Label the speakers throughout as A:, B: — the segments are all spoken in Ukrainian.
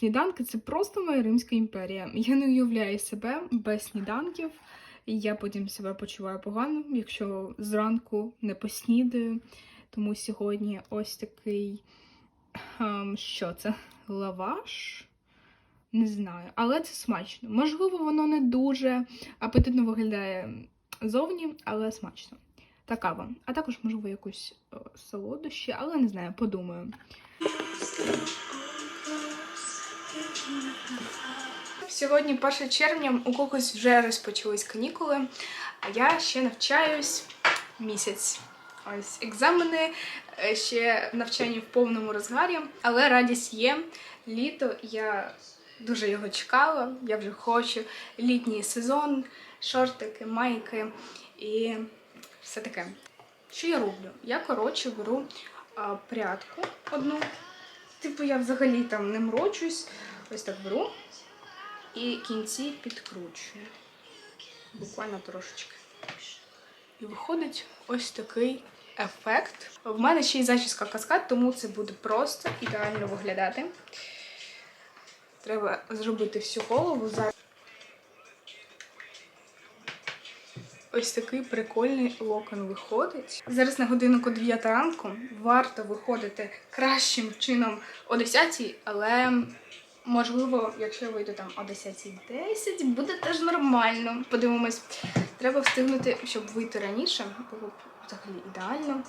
A: Сніданки це просто моя Римська імперія. Я не уявляю себе без сніданків. Я потім себе почуваю погано, якщо зранку не поснідаю. Тому сьогодні ось такий. ем, що це? Лаваш? Не знаю, але це смачно. Можливо, воно не дуже апетитно виглядає зовні, але смачно. Та кава. А також, можливо, якусь е, солодощі, але не знаю, подумаю. Сьогодні 1 червня, у когось вже розпочались канікули, а я ще навчаюсь місяць. Ось екзамени, е, ще навчання в повному розгарі, але радість є. Літо я дуже його чекала. Я вже хочу літній сезон, шортики, майки і все таке. Що я роблю? Я коротше беру прядку одну. Типу, я взагалі там не мрочусь. Ось так беру і кінці підкручую. Буквально трошечки. І виходить ось такий ефект. В мене ще й зачіска каскад, тому це буде просто ідеально виглядати. Треба зробити всю голову. Ось такий прикольний локон виходить. Зараз на годиннику 9 ранку. Варто виходити кращим чином о 10, але можливо, якщо я вийду там о 10.10, буде теж нормально. Подивимось. Треба встигнути, щоб вийти раніше. Було б взагалі ідеально.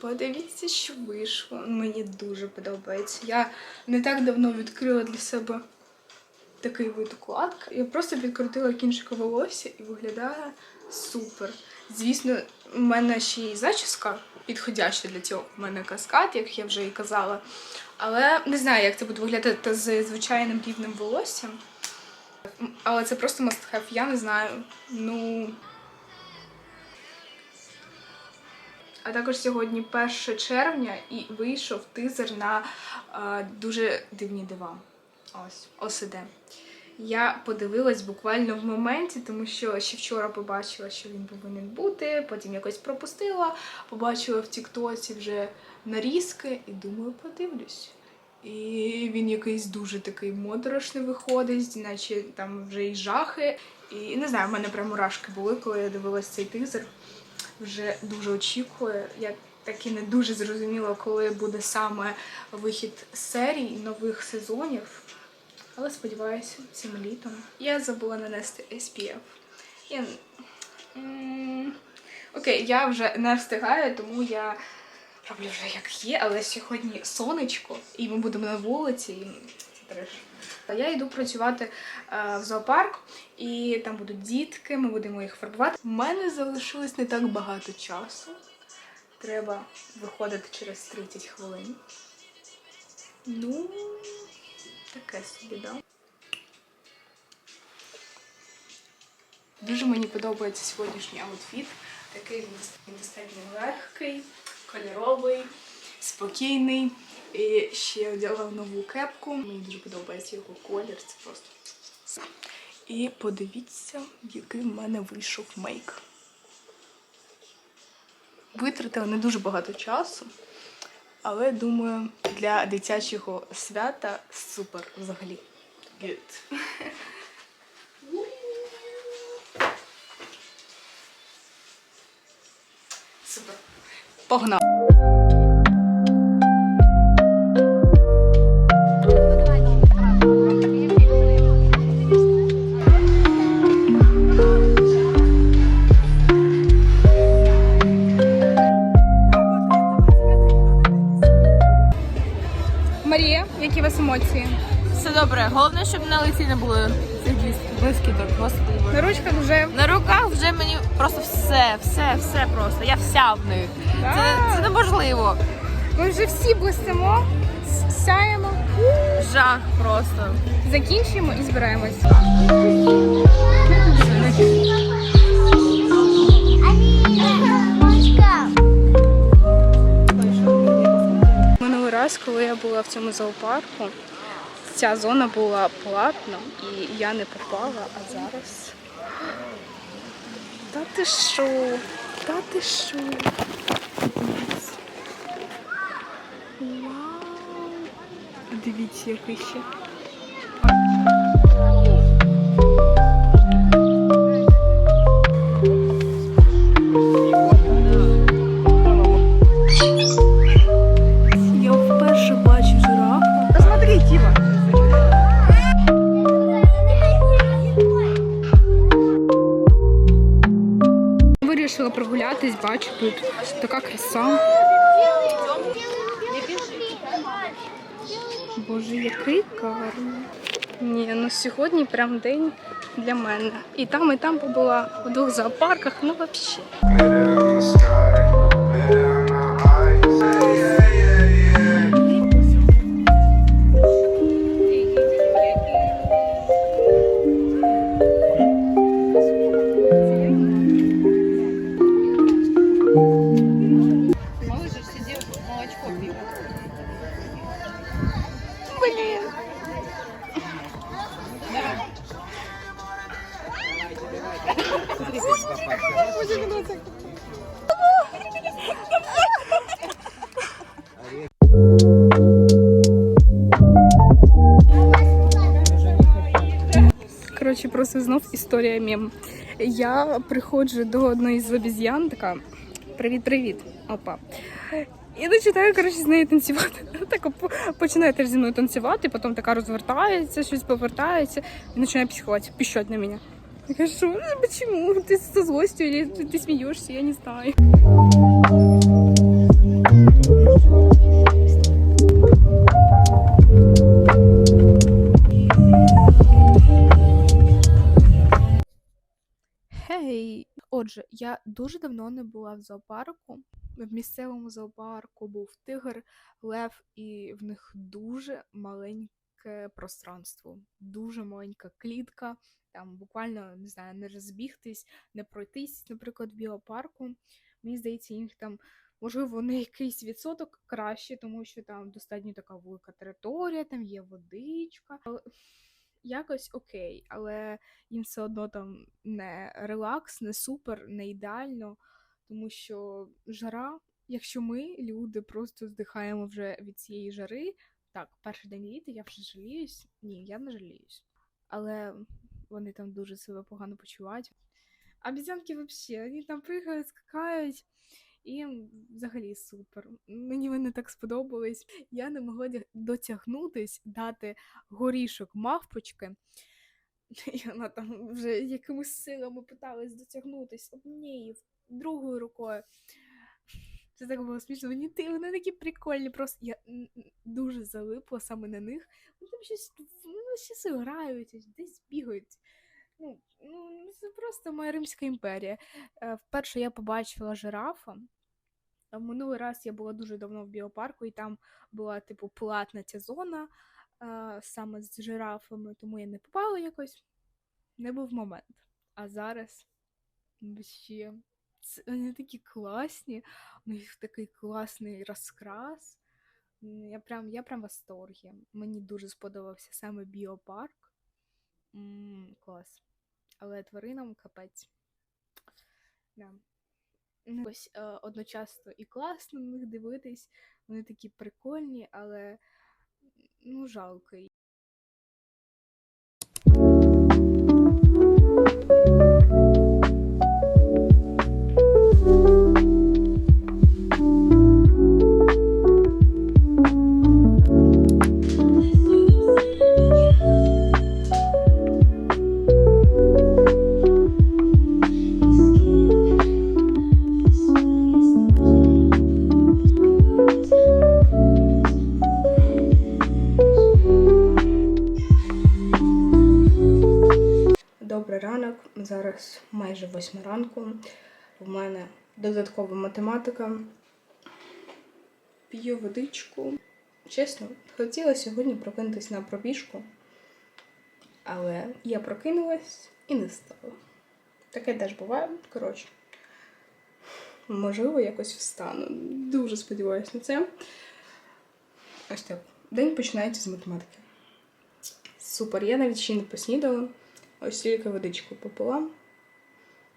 A: Подивіться, що вийшло. Мені дуже подобається. Я не так давно відкрила для себе такий вид укладки. Я просто підкрутила кінчика волосся і виглядає супер. Звісно, в мене ще й зачіска підходяща для цього. У мене каскад, як я вже і казала. Але не знаю, як це буде виглядати з звичайним рівним волоссям. Але це просто have, я не знаю. Ну. А також сьогодні 1 червня і вийшов тизер на е, дуже дивні дива. Ось, ОСД. Я подивилась буквально в моменті, тому що ще вчора побачила, що він повинен бути, потім якось пропустила, побачила в Тіктоці вже нарізки і думаю, подивлюсь. І він якийсь дуже такий моторошний виходить, наче там вже і жахи. І не знаю, в мене прям мурашки були, коли я дивилась цей тизер вже дуже очікую. Я так і не дуже зрозуміла, коли буде саме вихід серій нових сезонів. Але сподіваюся, цим літом. Я забула нанести SPF. Я... Окей, я вже не встигаю, тому я роблю вже як є, але сьогодні сонечко, і ми будемо на вулиці, і. Я йду працювати е, в зоопарк, і там будуть дітки, ми будемо їх фарбувати. У мене залишилось не так багато часу. Треба виходити через 30 хвилин. Ну, таке собі, да. Дуже мені подобається сьогоднішній аутфіт. Такий він достатньо легкий, кольоровий, спокійний. І ще одягла нову кепку. Мені дуже подобається його колір. Це просто. І подивіться, який в мене вийшов мейк. Витратила не дуже багато часу, але думаю, для дитячого свята супер взагалі. Good. Супер. Погнали! Емоції?
B: Все добре. Головне, щоб на лиці не було цих блискіток. Господи.
A: На ручках вже
B: На руках вже мені просто все, все, все просто. Я вся в них. Це, це неможливо.
A: ми вже всі блистимо, сяємо,
B: Жах просто.
A: закінчуємо і збираємось. Минулий раз, коли я була в цьому зоопарку, ця зона була платна, і я не попала, а зараз. Та ти що? Та ти що? Дивіться. Який ще. Вирішила прогулятись, бачу тут така краса. Боже, який гарний. Ні, ну сьогодні прям день для мене. І там, і там побула у двох зоопарках, ну взагалі. Знов історія мем. Я приходжу до одної з обіз'ян, така привіт-привіт. Опа. І починаю, коротше, з нею танцювати. Так починає теж зі мною танцювати, потім така розвертається, щось повертається і починає психувати, піщать на мене. Я кажу, «Ну, почему? Ти со злостю ти смієшся, я не знаю. Отже, я дуже давно не була в зоопарку. В місцевому зоопарку був тигр, лев, і в них дуже маленьке пространство, дуже маленька клітка. Там буквально не знаю, не розбігтись, не пройтись, наприклад, в біопарку. Мені здається, їх там можливо на якийсь відсоток краще, тому що там достатньо така велика територія, там є водичка. Якось окей, але їм все одно там не релакс, не супер, не ідеально, тому що жара, якщо ми, люди, просто здихаємо вже від цієї жари. Так, перший день літа я вже жаліюсь. Ні, я не жаліюсь. Але вони там дуже себе погано почувають. А обіцянки взагалі, вони там пригають, скакають. І взагалі супер. Мені вони так сподобались. Я не могла дотягнутись, дати горішок мавпочки. І вона там вже якимись силами питалась дотягнутись однією, другою рукою. Це так було смішно. Вони, вони такі прикольні. Просто я дуже залипла саме на них. Вони там щось, вони щось грають, десь бігають. Ну, ну, це просто моя Римська імперія. Е, Вперше я побачила жирафа. Минулий раз я була дуже давно в біопарку, і там була, типу, платна ця зона е, саме з жирафами, тому я не попала якось. Не був момент. А зараз ще вони такі класні, у них такий класний розкрас. Я прям, я прям в восторгі. Мені дуже сподобався саме біопарк. М, клас. Але тваринам капець. Да. Ну, Ось е, одночасно і класно на них дивитись. Вони такі прикольні, але ну жалко. Додаткова математика. П'ю водичку. Чесно, хотіла сьогодні прокинутися на пробіжку, але я прокинулась і не стала. Таке теж буває, коротше. Можливо, якось встану. Дуже сподіваюся на це. Ось так. День починається з математики. Супер, я навіть ще не поснідала. Ось тільки водичку попила.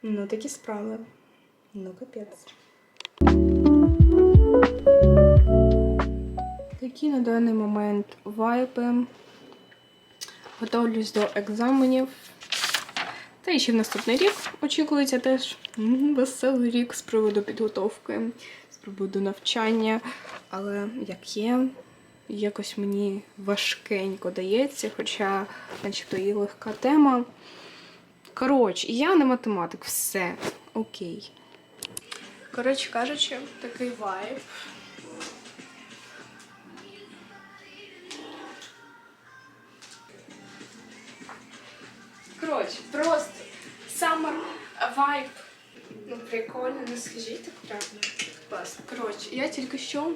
A: Ну, такі справи. Ну, капець. Такі на даний момент вайпи. Готовлюсь до екзаменів. Та і ще в наступний рік очікується теж веселий рік з приводу підготовки, з приводу навчання. Але як є, якось мені важкенько дається, хоча, начебто, є легка тема. Коротше, я не математик, все окей. Коротше кажучи, такий вайб. Коротше, просто summer vibe. Ну, прикольно, не скажіть так правда. Класно. Коротше, я тільки що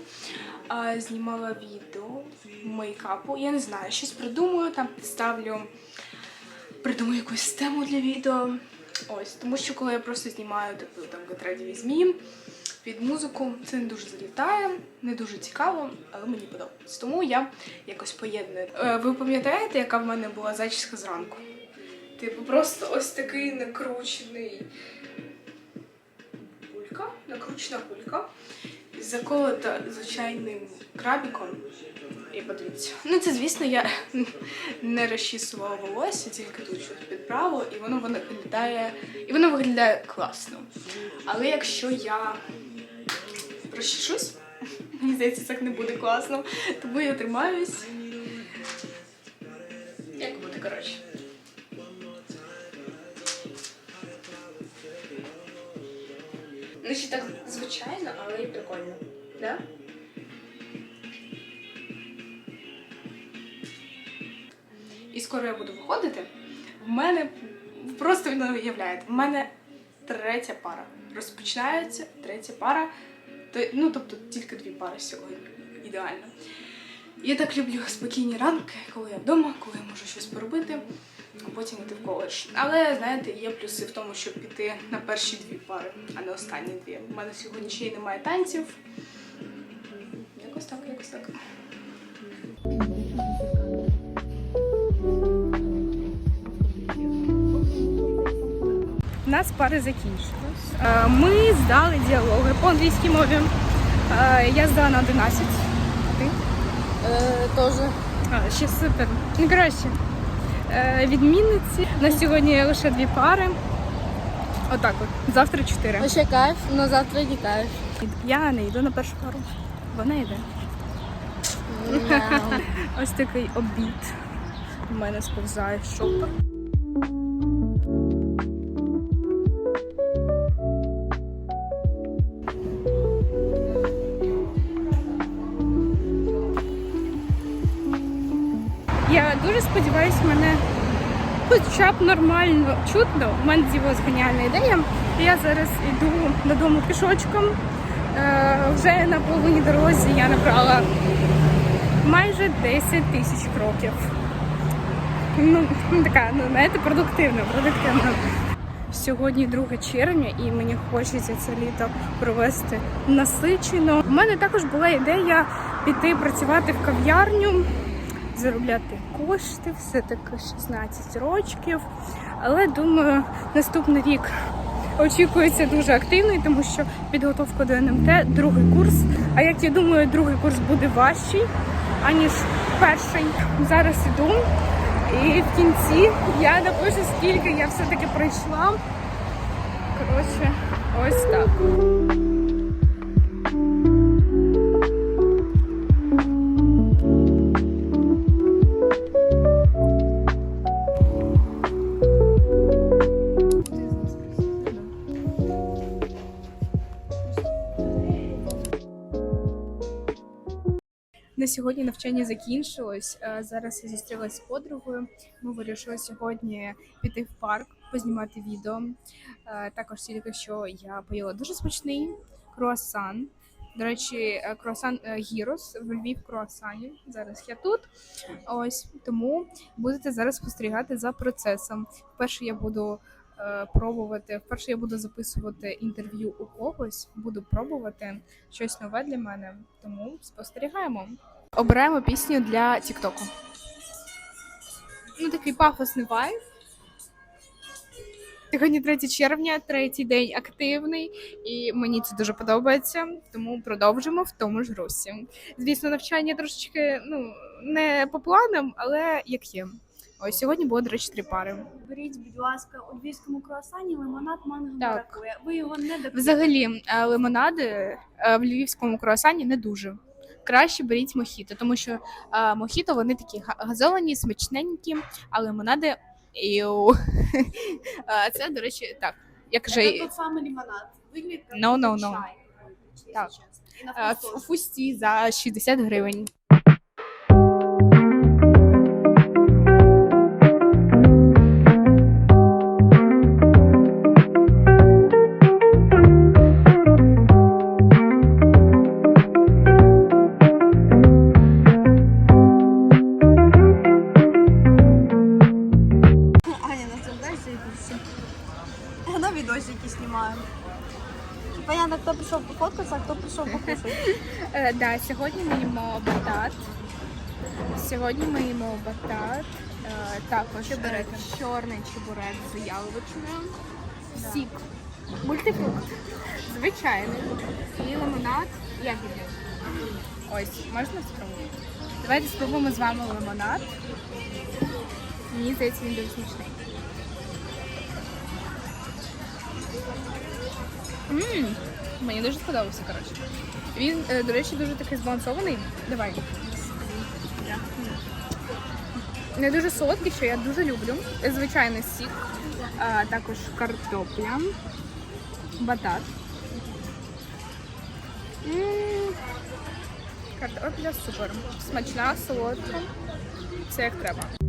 A: а, знімала відео мейкапу. Я не знаю, щось придумаю, там підставлю, придумаю якусь тему для відео. Ось, тому що коли я просто знімаю типу там Гетреді візьмі під музику, це не дуже залітає, не дуже цікаво, але мені подобається. Тому я якось поєдную. Е, ви пам'ятаєте, яка в мене була зачіска зранку? Типу, просто ось такий накручений кулька, накручена кулька, заколота звичайним крабіком. І подивіться. Ну, це, звісно, я не розчісувала волосся, тільки тут щось підправила, і воно виглядає. І воно виглядає класно. Але якщо я розчішусь, мені здається, так не буде класно. Тому я тримаюсь. Як буде, коротше. Ну, ще так звичайно, але і прикольно. Да? І скоро я буду виходити. В мене просто ви не уявляєте, в мене третя пара. Розпочинається третя пара. Ну, тобто тільки дві пари сьогодні. Ідеально. Я так люблю спокійні ранки, коли я вдома, коли я можу щось поробити, а потім йти в коледж. Але знаєте, є плюси в тому, щоб піти на перші дві пари, а не останні дві. У мене сьогодні ще й немає танців. Якось так, якось так. У нас пари закінчились. Е, Ми здали діалоги по англійській мові. Е, Я здала на 11. А ти?
B: Е, Тоже.
A: Ще супер. Ну, коротше, е, відмінниці. На сьогодні лише дві пари. Отак от. Завтра чотири.
B: Ще кайф, але завтра не кайф.
A: Я не йду на першу пару. Вона йде. Ось такий обід. У мене сповзає шопер. Дуже сподіваюся, мене хоча б нормально чутно. У мене з'явилась геніальна ідея. Я зараз йду додому пішочком. Е, вже на половині дорозі я набрала майже 10 тисяч кроків. Ну, така, ну, знаєте, продуктивна, продуктивна. Сьогодні 2 червня, і мені хочеться це літо провести насичено. У мене також була ідея піти працювати в кав'ярню, заробляти кошти, все таки 16 років. Але думаю, наступний рік очікується дуже активний, тому що підготовка до НМТ другий курс. А як я думаю, другий курс буде важчий, аніж перший. Зараз іду. І в кінці я напишу, скільки я все-таки пройшла. Коротше, ось так. На сьогодні навчання закінчилось. Е, Зараз я зустрілася з подругою. Ми вирішили сьогодні піти в парк, познімати відео. Е, Також тільки що я поїла дуже смачний круасан. До речі, е, круасан Гірос в Львів круасані. Зараз я тут. Ось тому будете зараз спостерігати за процесом. Вперше я буду пробувати. Вперше я буду записувати інтерв'ю у когось. Буду пробувати щось нове для мене. Тому спостерігаємо. Обираємо пісню для Тіктоку. ну, такий пафосний вайб. Сьогодні 3 червня, третій день активний, і мені це дуже подобається, тому продовжимо в тому ж русі. Звісно, навчання трошечки ну, не по планам, але як є. Ось сьогодні було, до речі, три пари.
C: Беріть, будь ласка, у львівському круасані лимонад манго
A: Так.
C: бракує. Ви його не доп'єте.
A: Взагалі, е, лимонади е, в львівському круасані не дуже. Краще беріть мохіто, тому що е, мохіто вони такі га- газовані, смачненькі, а лимонади. Іу. Е, Це, до речі, так. Як же
C: Це тот самий лимонад. Виглядає як
A: No, no, no.
C: чай. якщо
A: Так.
C: чесно. І на
A: е,
C: вкус
A: в
C: теж.
A: фусті за 60 гривень.
C: Знімає. Понятно, хто пішов пофоткатися, а хто пішов покушати.
A: Е, да, сьогодні ми їмо батат. Сьогодні ми їмо батат. Е, також е, чорний чебурек з яловичиною. Сік. Мультифрукт. Звичайний. І лимонад ягідний. Ось, можна спробувати? Давайте спробуємо з вами лимонад. Мені здається, він дуже смачний. Мм, мені дуже сподобався, коротше. Він, е, до речі, дуже такий збалансований. Давай. Не дуже солодкий, що я дуже люблю. Звичайний сік, а також картопля, батат. М, Картопля супер. Смачна, солодка. Це як треба.